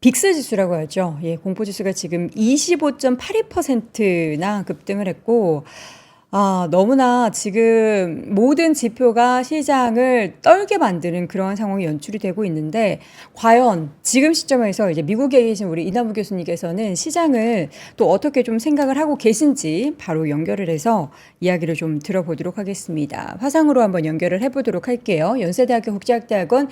빅스 지수라고 하죠. 예, 공포 지수가 지금 25.82%나 급등을 했고, 아, 너무나 지금 모든 지표가 시장을 떨게 만드는 그러한 상황이 연출이 되고 있는데, 과연 지금 시점에서 이제 미국에 계신 우리 이남우 교수님께서는 시장을 또 어떻게 좀 생각을 하고 계신지 바로 연결을 해서 이야기를 좀 들어보도록 하겠습니다. 화상으로 한번 연결을 해보도록 할게요. 연세대학교 국제학대학원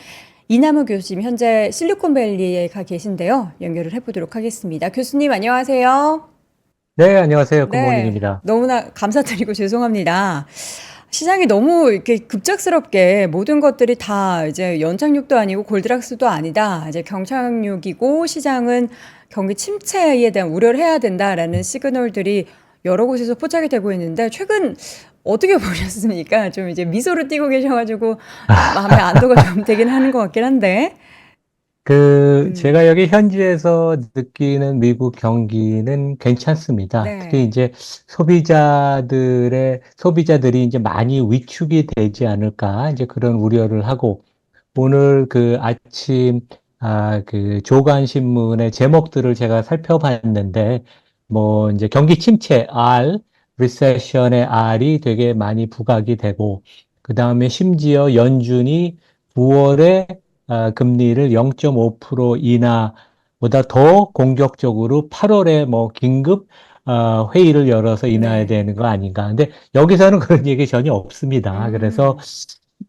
이남우 교수님 현재 실리콘밸리에 가 계신데요. 연결을 해보도록 하겠습니다. 교수님 안녕하세요. 네, 안녕하세요. 네, 굿모닝입니다. 너무나 감사드리고 죄송합니다. 시장이 너무 이렇게 급작스럽게 모든 것들이 다 이제 연착륙도 아니고 골드락스도 아니다. 이제 경착륙이고 시장은 경기 침체에 대한 우려를 해야 된다라는 시그널들이 여러 곳에서 포착이 되고 있는데 최근 어떻게 보셨습니까? 좀 이제 미소를 띠고 계셔가지고 마음에 안도가 좀 되긴 하는 것 같긴 한데. 그, 음, 제가 여기 현지에서 느끼는 미국 경기는 괜찮습니다. 특히 네, 이제 소비자들의, 소비자들이 이제 많이 위축이 되지 않을까, 이제 그런 우려를 하고, 오늘 그 아침, 아, 그 조간 신문의 제목들을 제가 살펴봤는데, 뭐, 이제 경기 침체, R, 리세션의 R이 되게 많이 부각이 되고, 그 다음에 심지어 연준이 9월에 아, 금리를 0.5% 인하보다 더 공격적으로 8월에 뭐 긴급 아, 회의를 열어서 인하해야 네, 되는 거 아닌가. 근데 여기서는 그런 얘기 전혀 없습니다. 그래서 음,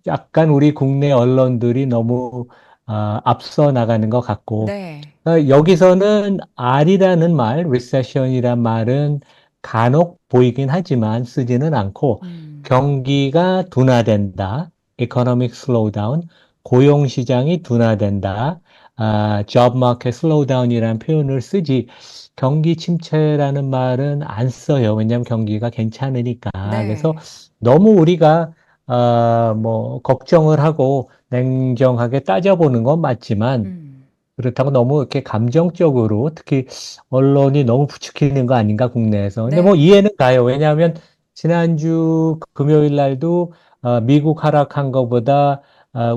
약간 우리 국내 언론들이 너무 아, 앞서 나가는 것 같고, 네, 어, 여기서는 R이라는 말, recession이란 말은 간혹 보이긴 하지만 쓰지는 않고 음, 경기가 둔화된다, economic slowdown, 고용 시장이 둔화된다, 아, job market slowdown이라는 표현을 쓰지 경기 침체라는 말은 안 써요. 왜냐하면 경기가 괜찮으니까. 그래서 네, 너무 우리가 아, 뭐 걱정을 하고 냉정하게 따져보는 건 맞지만 음, 그렇다고 너무 이렇게 감정적으로 특히 언론이 너무 부추기는 거 아닌가 국내에서. 근데 뭐 네, 이해는 가요. 왜냐하면 지난주 금요일 날도 어, 미국 하락한 것보다 어,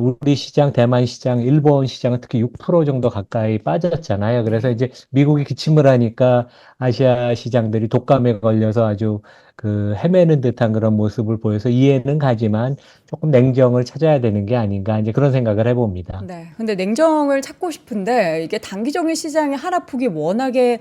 우리 시장, 대만 시장, 일본 시장은 특히 6% 정도 가까이 빠졌잖아요. 그래서 네. 이제 미국이 기침을 하니까 아시아 시장들이 독감에 걸려서 아주 그 헤매는 듯한 그런 모습을 보여서 이해는 가지만 조금 냉정을 찾아야 되는 게 아닌가 이제 그런 생각을 해봅니다. 네. 근데 냉정을 찾고 싶은데 이게 단기적인 시장의 하락폭이 워낙에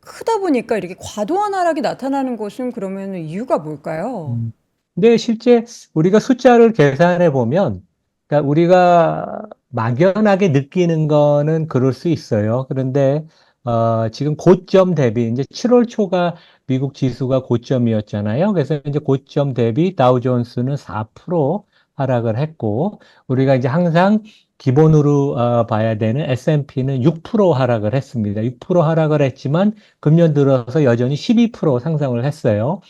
크다 보니까 이렇게 과도한 하락이 나타나는 것은 그러면 이유가 뭘까요? 음. 근데 실제 우리가 숫자를 계산해 보면, 그러니까 우리가 막연하게 느끼는 거는 그럴 수 있어요. 그런데 어, 지금 고점 대비 이제 7월 초가 미국 지수가 고점이었잖아요. 그래서 이제 고점 대비 다우존스는 4% 하락을 했고, 우리가 이제 항상 기본으로 어, 봐야 되는 S&P는 6% 하락을 했습니다. 6% 하락을 했지만 금년 들어서 여전히 12% 상승을 했어요.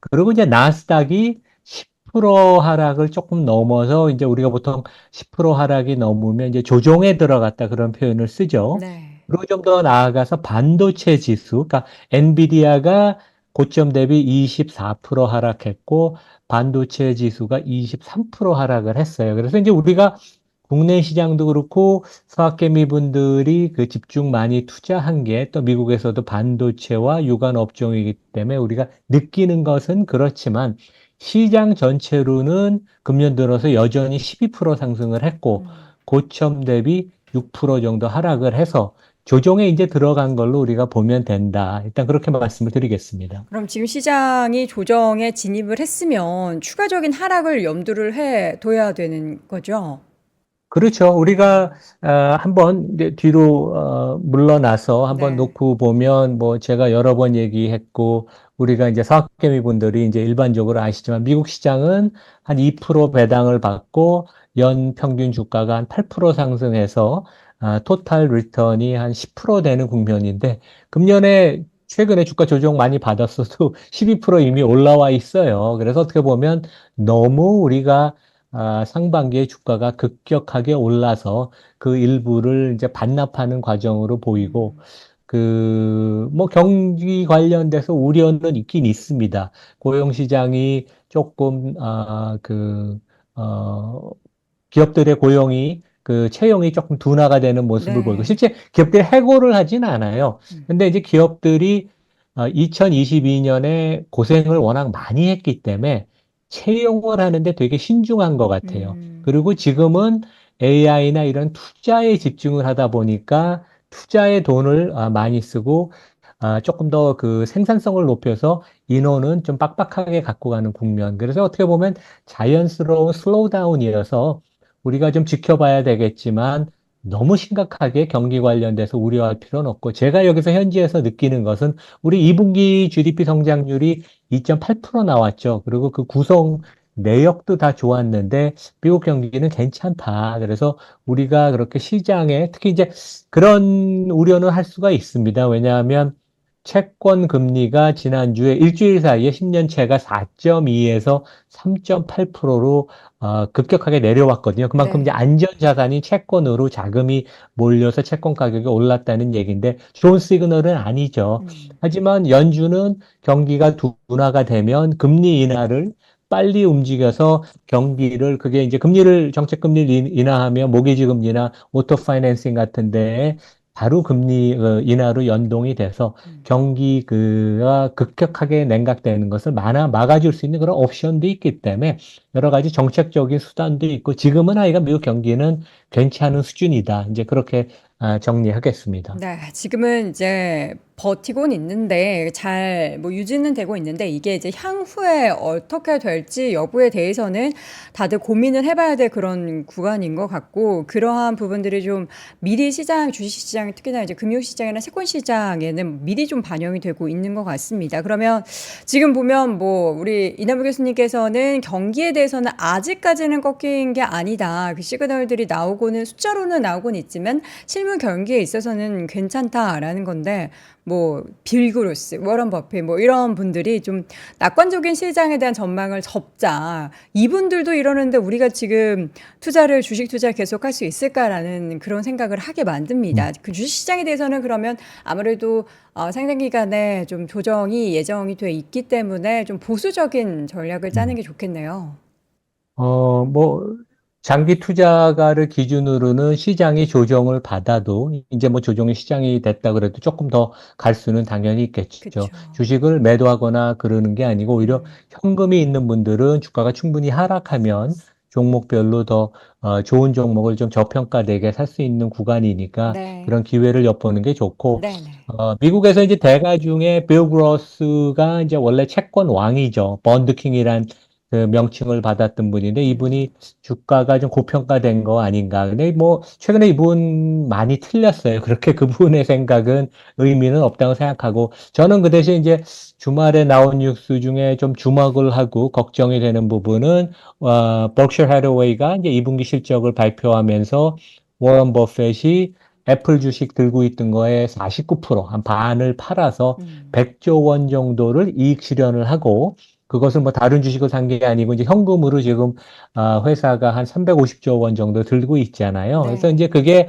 그리고 이제 나스닥이 10% 하락을 조금 넘어서 이제 우리가 보통 10% 하락이 넘으면 이제 조정에 들어갔다 그런 표현을 쓰죠. 네. 그리고 좀 더 나아가서 반도체 지수, 그러니까 엔비디아가 고점 대비 24% 하락했고 반도체 지수가 23% 하락을 했어요. 그래서 이제 우리가 국내 시장도 그렇고 서학개미 분들이 그 집중 많이 투자한 게 또 미국에서도 반도체와 유관 업종이기 때문에 우리가 느끼는 것은 그렇지만 시장 전체로는 금년 들어서 여전히 12% 상승을 했고 음. 고점 대비 6% 정도 하락을 해서 조정에 이제 들어간 걸로 우리가 보면 된다. 일단 그렇게 말씀을 드리겠습니다. 그럼 지금 시장이 조정에 진입을 했으면 추가적인 하락을 염두를 해 둬야 되는 거죠? 그렇죠. 우리가 어, 한번 이제 뒤로 어, 물러나서 한번 네. 놓고 보면 뭐 제가 여러 번 얘기했고 우리가 이제 사학개미 분들이 이제 일반적으로 아시지만 미국 시장은 한 2% 배당을 받고 연 평균 주가가 한 8% 상승해서 아, 토탈 리턴이 한 10% 되는 국면인데 금년에 최근에 주가 조정 많이 받았어도 12% 이미 올라와 있어요. 그래서 어떻게 보면 너무 우리가 아, 상반기에 주가가 급격하게 올라서 그 일부를 이제 반납하는 과정으로 보이고, 음. 그, 뭐 경기 관련돼서 우려는 있긴 있습니다. 고용 시장이 조금, 아, 그, 어, 기업들의 고용이 그 채용이 조금 둔화가 되는 모습을 네. 보이고 실제 기업들이 해고를 하진 않아요. 음. 근데 이제 기업들이 2022년에 고생을 워낙 많이 했기 때문에 채용을 하는데 되게 신중한 것 같아요. 음. 그리고 지금은 AI나 이런 투자에 집중을 하다 보니까 투자에 돈을 아, 많이 쓰고 아, 조금 더 그 생산성을 높여서 인원은 좀 빡빡하게 갖고 가는 국면. 그래서 어떻게 보면 자연스러운 슬로우다운이어서 우리가 좀 지켜봐야 되겠지만 너무 심각하게 경기 관련돼서 우려할 필요는 없고 제가 여기서 현지에서 느끼는 것은 우리 2분기 GDP 성장률이 2.8% 나왔죠. 그리고 그 구성 내역도 다 좋았는데 미국 경기는 괜찮다. 그래서 우리가 그렇게 시장에 특히 이제 그런 우려는 할 수가 있습니다. 왜냐하면 채권 금리가 지난주에 일주일 사이에 10년채가 4.2에서 3.8%로 어, 급격하게 내려왔거든요. 그만큼 네. 이제 안전 자산인 채권으로 자금이 몰려서 채권 가격이 올랐다는 얘기인데 좋은 시그널은 아니죠. 음. 하지만 연준은 경기가 둔화가 되면 금리 인하를 빨리 움직여서 경기를 그게 이제 금리를 정책 금리를 인- 인하하면 모기지 금리나 오토 파이낸싱 같은 데에 바로 금리 어, 인하로 연동이 돼서 음. 경기가 급격하게 냉각되는 것을 막아, 막아줄 수 있는 그런 옵션도 있기 때문에 여러 가지 정책적인 수단도 있고 지금은 아이가 미국 경기는 괜찮은 수준이다. 이제 그렇게 아, 정리하겠습니다. 네, 지금은 이제 버티고는 있는데 잘 뭐 유지는 되고 있는데 이게 이제 향후에 어떻게 될지 여부에 대해서는 다들 고민을 해봐야 될 그런 구간인 것 같고 그러한 부분들이 좀 미리 시장, 주식시장 특히나 이제 금융시장이나 채권시장에는 미리 좀 반영이 되고 있는 것 같습니다. 그러면 지금 보면 뭐 우리 이남우 교수님께서는 경기에 대해서는 아직까지는 꺾인 게 아니다. 그 시그널들이 나오고는 숫자로는 나오곤 있지만 실물 경기에 있어서는 괜찮다라는 건데 뭐 빌그루스, 워런 버핏 뭐 이런 분들이 좀 낙관적인 시장에 대한 전망을 접자. 이분들도 이러는데 우리가 지금 투자를 주식 투자 계속 할 수 있을까라는 그런 생각을 하게 만듭니다. 그 주식 시장에 대해서는 그러면 아무래도 어, 상당 기간에 좀 조정이 예정이 돼 있기 때문에 좀 보수적인 전략을 짜는 게 좋겠네요. 어, 뭐, 장기 투자가를 기준으로는 시장이 조정을 받아도, 이제 뭐 조정이 시장이 됐다 그래도 조금 더 갈 수는 당연히 있겠죠. 그쵸. 주식을 매도하거나 그러는 게 아니고, 오히려 음. 현금이 있는 분들은 주가가 충분히 하락하면 종목별로 더 어, 좋은 종목을 좀 저평가되게 살 수 있는 구간이니까 네. 그런 기회를 엿보는 게 좋고, 네네. 어, 미국에서 이제 대가 중에 빌 그로스가 이제 원래 채권 왕이죠. 번드킹이란 그 명칭을 받았던 분인데 이분이 주가가 좀 고평가된 거 아닌가. 근데 뭐 최근에 이분 많이 틀렸어요. 그렇게 그분의 생각은 의미는 없다고 생각하고 저는 그 대신 이제 주말에 나온 뉴스 중에 좀 주목을 하고 걱정이 되는 부분은 어, 버크셔 해러웨이가 이제 2분기 실적을 발표하면서 워런 버핏이 애플 주식 들고 있던 거에 49%, 한 반을 팔아서 음. 100조 원 정도를 이익 실현을 하고 그것을 뭐 다른 주식을 산 게 아니고 이제 현금으로 지금 아, 회사가 한 350조 원 정도 들고 있잖아요. 네. 그래서 이제 그게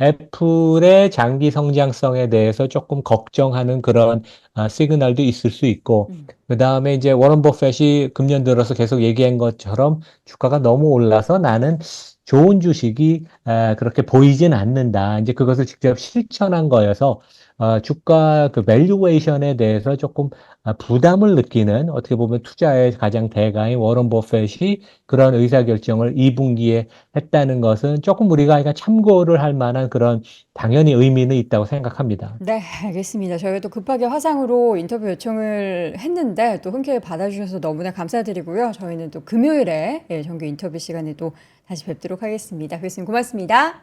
애플의 장기 성장성에 대해서 조금 걱정하는 그런 아, 시그널도 있을 수 있고 음. 그 다음에 이제 워런 버핏이 금년 들어서 계속 얘기한 것처럼 주가가 너무 올라서 나는 좋은 주식이 아, 그렇게 보이진 않는다. 이제 그것을 직접 실천한 거여서 어, 주가 그 밸류에이션에 대해서 조금 아, 부담을 느끼는 어떻게 보면 투자의 가장 대가인 워런 버핏이 그런 의사결정을 2분기에 했다는 것은 조금 우리가 참고를 할 만한 그런 당연히 의미는 있다고 생각합니다. 네, 알겠습니다. 저희가 또 급하게 화상으로 인터뷰 요청을 했는데 또 흔쾌히 받아주셔서 너무나 감사드리고요. 저희는 또 금요일에 예, 정규 인터뷰 시간에 또 다시 뵙도록 하겠습니다. 교수님 고맙습니다.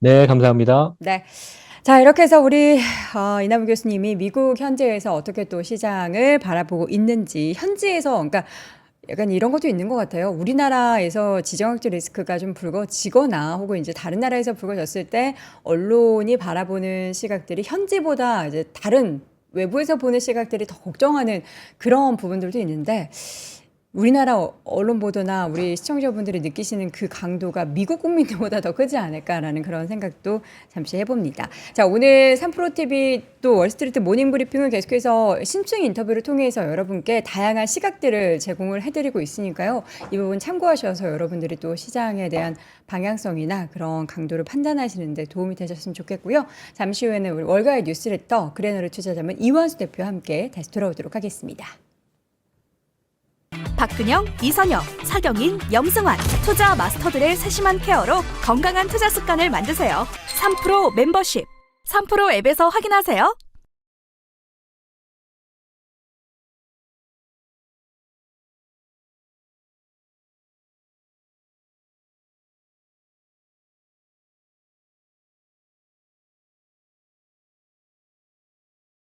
네, 감사합니다. 네. 자, 이렇게 해서 우리 어, 이남우 교수님이 미국 현지에서 어떻게 또 시장을 바라보고 있는지 현지에서 그러니까 약간 이런 것도 있는 것 같아요. 우리나라에서 지정학적 리스크가 좀 불거지거나 혹은 이제 다른 나라에서 불거졌을 때 언론이 바라보는 시각들이 현지보다 이제 다른 외부에서 보는 시각들이 더 걱정하는 그런 부분들도 있는데 우리나라 어- 언론 보도나 우리 시청자분들이 느끼시는 그 강도가 미국 국민들보다 더 크지 않을까라는 그런 생각도 잠시 해봅니다. 자, 오늘 3프로TV 또 월스트리트 모닝 브리핑을 계속해서 신층 인터뷰를 통해서 여러분께 다양한 시각들을 제공을 해드리고 있으니까요. 이 부분 참고하셔서 여러분들이 또 시장에 대한 방향성이나 그런 강도를 판단하시는데 도움이 되셨으면 좋겠고요. 잠시 후에는 우리 월가의 뉴스레터 그래너를 투자자문 이완수 대표와 함께 다시 돌아오도록 하겠습니다. 박근영, 이선영, 사경인, 염승환 투자 마스터들의 세심한 케어로 건강한 투자 습관을 만드세요. 3프로 멤버십 3프로 앱에서 확인하세요.